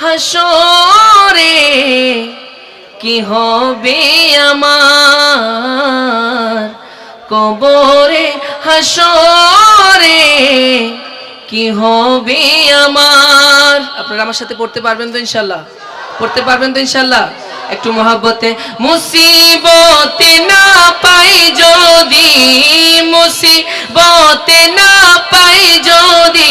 হাসরে কি হবে আমার? কবরে হাসরে কি হবে আমার? আপনারা আমার সাথে পড়তে পারবেন তো ইনশাল্লাহ পড়তে পারবেন তো ইনশাল্লাহ একটু মহাব্বতে, মুসিবতে না পাই যদি, মুসিবতে না পাই যদি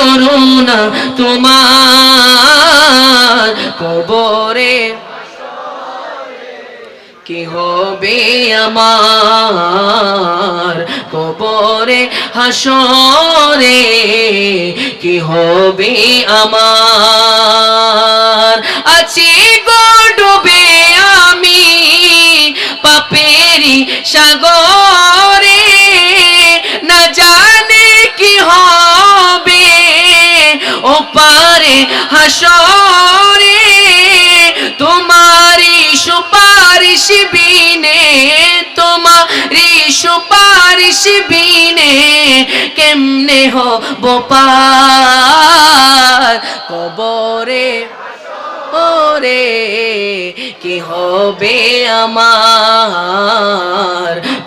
করুণা তোমার কবরে। কি হবে আমার কবরে, হাসরে? কি হবে আমার? আছি গো ডুবে আমি পাপেরি সাগরে। ও পারে হাসরে তোমারি সুপারিশ বিনে তোমারি সুপারিশ বিনে কেমনে হব পার? কবরে ওরে, কি হবে আমার?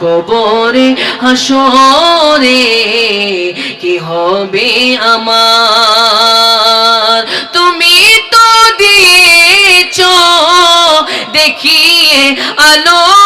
কবরে হাসরে কি হবে আমার? তুমি তো দিয়েছ দেখিয়ে আলোর